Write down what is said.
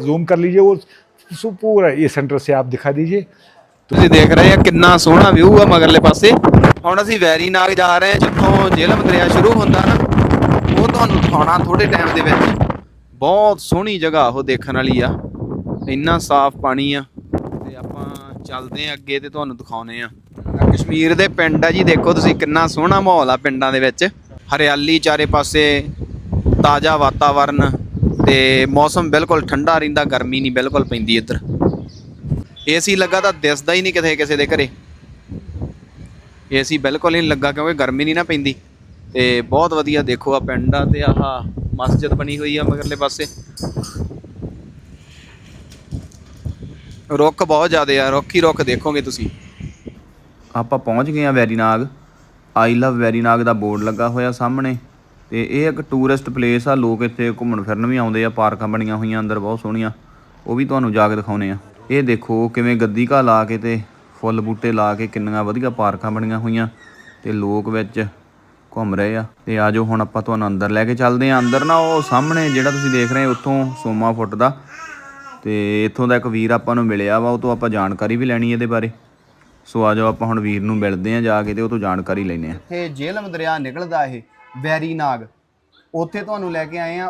Zoom कर लीजिए वो सु- पूरा ये सेंटर से आप दिखा दीजिए ਤੁਸੀਂ ਦੇਖ ਰਹੇ ਆ ਕਿੰਨਾ ਸੋਹਣਾ ਵਿਊ ਆ ਮਗਰਲੇ ਪਾਸੇ ਹੁਣ ਅਸੀਂ ਵੈਰੀ ਨਾਗ ਜਾ ਰਹੇ ਹਾਂ ਜਿੱਥੋਂ ਜੇਲਮ ਦਰਿਆ ਸ਼ੁਰੂ ਹੁੰਦਾ ਨਾ ਉਹ ਤੁਹਾਨੂੰ ਦਿਖਾਉਣਾ ਥੋੜੇ ਟਾਈਮ ਦੇ ਵਿੱਚ ਬਹੁਤ ਸੋਹਣੀ ਜਗ੍ਹਾ ਉਹ ਦੇਖਣ ਵਾਲੀ ਆ ਇੰਨਾ ਸਾਫ਼ ਪਾਣੀ ਆ ਤੇ ਆਪਾਂ ਚੱਲਦੇ ਆ ਅੱਗੇ ਤੇ ਤੁਹਾਨੂੰ ਦਿਖਾਉਨੇ ਆ ਆਹ ਕਸ਼ਮੀਰ ਦੇ ਪਿੰਡ ਆ ਜੀ ਦੇਖੋ ਤੁਸੀਂ ਕਿੰਨਾ ਸੋਹਣਾ ਮਾਹੌਲ ਆ ਪਿੰਡਾਂ ਦੇ ਵਿੱਚ ਹਰਿਆਲੀ ਚਾਰੇ ਪਾਸੇ ਤਾਜ਼ਾ ਵਾਤਾਵਰਨ ਤੇ ਮੌਸਮ ਬਿਲਕੁਲ ਠੰਡਾ ਰਹਿੰਦਾ, ਗਰਮੀ ਨਹੀਂ, ਬਿਲਕੁਲ ਪੈਂਦੀ ਇੱਧਰ। ਏਸੀ ਲੱਗਾ ਤਾਂ ਦਿਸਦਾ ਹੀ ਨਹੀਂ ਕਿਤੇ ਕਿਸੇ ਦੇ ਘਰੇ। ਏਸੀ ਬਿਲਕੁਲ ਹੀ ਨਹੀਂ ਲੱਗਾ ਕਿਉਂਕਿ ਗਰਮੀ ਨਹੀਂ ਨਾ ਪੈਂਦੀ। ਤੇ ਬਹੁਤ ਵਧੀਆ ਦੇਖੋ ਆ ਪਿੰਡ ਆ ਤੇ ਆਹ ਮਸਜਿਦ ਬਣੀ ਹੋਈ ਆ ਮਗਰਲੇ ਪਾਸੇ। ਰੁੱਖ ਬਹੁਤ ਜ਼ਿਆਦੇ ਆ, ਰੁੱਖ ਹੀ ਰੁੱਖ ਦੇਖੋਗੇ ਤੁਸੀਂ। ਆਪਾਂ ਪਹੁੰਚ ਗਏ ਆ ਵੈਰੀਨਾਗ ਆਈ ਲਵ ਵੈਰੀਨਾਗ ਦਾ ਬੋਰਡ ਲੱਗਾ ਹੋਇਆ ਸਾਹਮਣੇ। ਤੇ ਇਹ ਇੱਕ ਟੂਰਿਸਟ ਪਲੇਸ ਆ, ਲੋਕ ਇੱਥੇ ਘੁੰਮਣ ਫਿਰਨ ਵੀ ਆਉਂਦੇ ਆ, ਪਾਰਕਾਂ ਬਣੀਆਂ ਹੋਈਆਂ ਅੰਦਰ, ਬਹੁਤ ਸੋਹਣੀਆਂ। ਉਹ ਵੀ ਤੁਹਾਨੂੰ ਜਾ ਕੇ ਦਿਖਾਉਨੇ ਆ। ਇਹ ਦੇਖੋ ਕਿਵੇਂ ਗੱਦੀ ਘਾਹ ਲਾ ਕੇ ਤੇ ਫੁੱਲ ਬੂਟੇ ਲਾ ਕੇ ਕਿੰਨੀਆਂ ਵਧੀਆ ਪਾਰਕਾਂ ਬਣੀਆਂ ਹੋਈਆਂ ਤੇ ਲੋਕ ਵਿੱਚ ਘੁੰਮ ਰਹੇ ਆ। ਤੇ ਆਜੋ ਹੁਣ ਆਪਾਂ ਤੁਹਾਨੂੰ ਅੰਦਰ ਲੈ ਕੇ ਚੱਲਦੇ ਆ। ਅੰਦਰ ਨਾ ਉਹ ਸਾਹਮਣੇ ਜਿਹੜਾ ਤੁਸੀਂ ਦੇਖ ਰਹੇ ਉੱਥੋਂ ਸੋਮਾ ਫੁੱਟ ਦਾ। ਤੇ ਇੱਥੋਂ ਦਾ ਇੱਕ ਵੀਰ ਆਪਾਂ ਨੂੰ ਮਿਲਿਆ ਵਾ, ਉਹ ਤੋਂ ਆਪਾਂ ਜਾਣਕਾਰੀ ਵੀ ਲੈਣੀ ਇਹਦੇ ਬਾਰੇ। ਸੋ ਆਜੋ ਆਪਾਂ ਹੁਣ ਵੀਰ ਨੂੰ ਮਿਲਦੇ ਆ ਜਾ ਕੇ ਤੇ ਉਹ ਤੋਂ ਜਾਣਕਾਰੀ ਲੈਨੇ ਆ। ਇਹ ਜੇਲਮ ਦਰਿਆ ਨਿਕਲਦਾ ਇਹ। ਵੈਰੀ ਨਾਗ। ਉੱਥੇ ਤੁਹਾਨੂੰ ਲੈ ਕੇ ਆਏ ਆ।